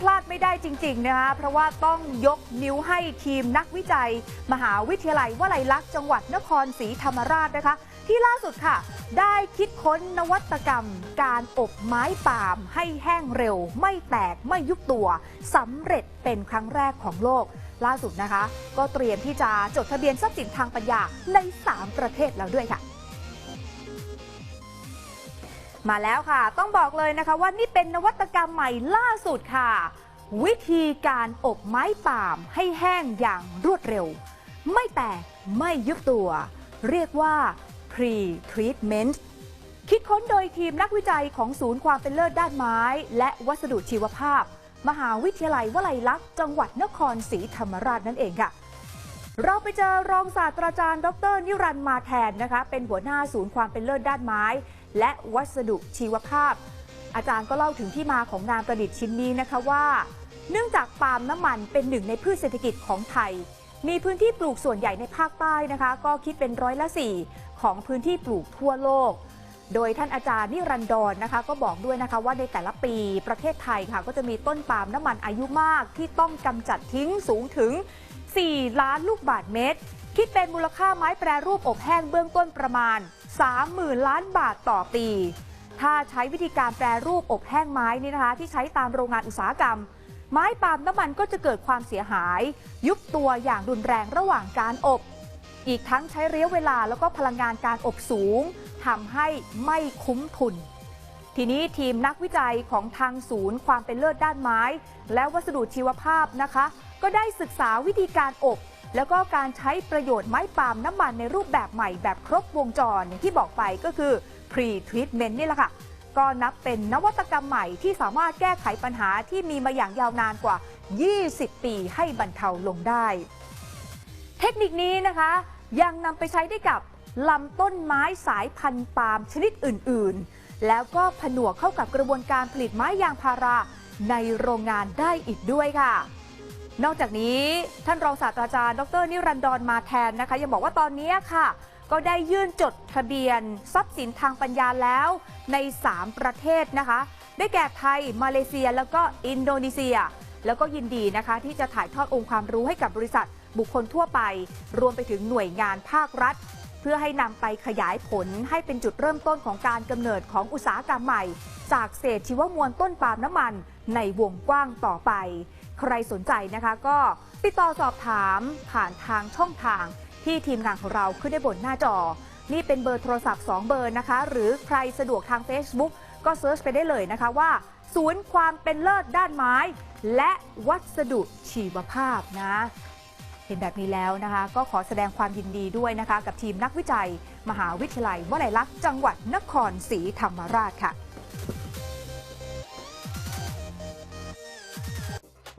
พลาดไม่ได้จริงๆนะคะเพราะว่าต้องยกนิ้วให้ทีมนักวิจัย มหาวิทยาลัยวลัยลักษณ์จังหวัดนครศรีธรรมราชนะคะ ที่ล่าสุดค่ะ ได้คิดค้นนวัตกรรม การอบไม้ปาล์มให้แห้งเร็ว ไม่แตกไม่ยุบตัวสำเร็จเป็นครั้งแรกของโลก ล่าสุดนะคะ ก็เตรียมที่จะจดทะเบียนทรัพย์สินทางปัญญาใน 3 ประเทศแล้วด้วยค่ะ มาแล้วค่ะ ต้องบอกเลยนะคะว่านี่เป็นนวัตกรรมใหม่ล่าสุดค่ะ วิธีการอบไม้ป่ามให้แห้งอย่างรวดเร็ว ไม่แตกไม่ยุบตัว เรียกว่า pre treatment คิดค้นโดยทีมนักวิจัยของศูนย์ความเป็นเลิศด้านไม้ และวัสดุชีวภาพ มหาวิทยาลัยวลัยลักษณ์จังหวัดนครศรีธรรมราชนั่นเองค่ะ เราไปเจอรองศาสตราจารย์ ดร นิรันดร์มาแทนนะคะ เป็นหัวหน้าศูนย์ความเป็นเลิศด้านไม้ และวัสดุชีวภาพ อาจารย์ก็เล่าถึงที่มาของงานประดิษฐ์ชิ้นนี้นะคะว่า เนื่องจากปาล์มน้ำมันเป็นหนึ่งในพืชเศรษฐกิจของไทย มีพื้นที่ปลูกส่วนใหญ่ในภาคใต้นะคะ ก็คิดเป็นร้อยละ4ของพื้นที่ปลูกทั่วโลกโดยท่านอาจารย์นิรันดรนะคะ ก็บอกด้วยนะคะว่าในแต่ละปีประเทศไทยค่ะ ก็จะมีต้นปาล์มน้ำมันอายุมากที่ต้องกำจัดทิ้งสูงถึง 4 ล้านลูกบาทเมตร คิดเป็นมูลค่าไม้แปรรูปอบแห้งเบื้องต้นประมาณ 30,000 ล้านบาทต่อปี ถ้าใช้วิธีการแปรรูปอบแห้งไม้นี่นะคะ ที่ใช้ตามโรงงานอุตสาหกรรม ไม้ปาล์มน้ำมันก็จะเกิดความเสียหาย ยุบตัวอย่างรุนแรงระหว่างการอบ อีกทั้งใช้ระยะเวลาแล้วก็พลังงานการอบสูงทำให้ไม่คุ้มทุน ทีนี้ทีมนักวิจัยของทางศูนย์ความเป็นเลิศด้านไม้ และวัสดุชีวภาพนะคะ ก็ได้ศึกษาวิธีการอบ แล้วก็การใช้ประโยชน์ไม้ปาล์มน้ำมันในรูปแบบใหม่แบบครบวงจรอย่างที่บอกไปก็คือ pre treatment นี่แหละค่ะ ก็นับเป็นนวัตกรรมใหม่ที่สามารถแก้ไขปัญหาที่มีมาอย่างยาวนานกว่า 20 ปีให้บรรเทาลงได้ เทคนิคนี้นะคะ ยังนำไปใช้ได้กับลำต้นไม้สายพันธุ์ปาล์มชนิดอื่น ๆ แล้วก็ผนวกเข้ากับกระบวนการผลิตไม้ยางพาราในโรงงานได้อีกด้วยค่ะ นอกจากนี้ท่านรองศาสตราจารย์ ดร นิรันดรมาแทนนะคะ ยังบอกว่าตอนนี้ค่ะ ก็ได้ยื่นจดทะเบียน ทรัพย์สินทางปัญญาแล้วใน 3 ประเทศนะคะ ได้แก่ไทย มาเลเซีย แล้วก็อินโดนีเซีย แล้วก็ยินดีนะคะ ที่จะถ่ายทอดองค์ความรู้ให้กับบริษัทบุคคลทั่วไป รวมไปถึงหน่วยงานภาครัฐ เพื่อให้นำไปขยายผลให้เป็นจุดเริ่มต้นของการกำเนิดของอุตสาหกรรมใหม่ จากเศษชีวมวลต้นปาล์มน้ำมันในวงกว้างต่อไป ใครสนใจนะคะก็ติดต่อสอบถามผ่านทางช่องทางที่ทีมงานของเราขึ้นได้บนหน้าจอ นี่เป็นเบอร์โทรศัพท์ 2 เบอร์นะคะ หรือใครสะดวกทาง Facebook ก็เซิร์ชไปได้เลยนะคะว่า ศูนย์ความเป็นเลิศด้านไม้ และวัสดุชีวภาพนะ เห็นแบบนี้แล้วนะคะ ก็ขอแสดงความยินดีด้วยนะคะ กับทีมนักวิจัย มหาวิทยาลัยวลัยลักษณ์จังหวัดนครศรีธรรมราชค่ะ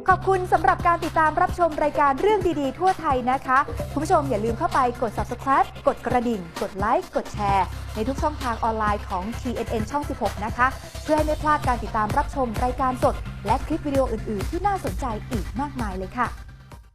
ขอบคุณสำหรับการติดตามรับชมรายการเรื่องดีๆ ทั่วไทยนะคะ คุณผู้ชมอย่าลืมเข้าไปกด subscribe กดกระดิ่ง กดไลค์ กดแชร์ ในทุกช่องทางออนไลน์ของ TNN ช่อง 16 นะคะ เพื่อให้ไม่พลาดการติดตามรับชมรายการสด และคลิปวิดีโออื่น ๆ ที่น่าสนใจอีกมากมายเลยค่ะ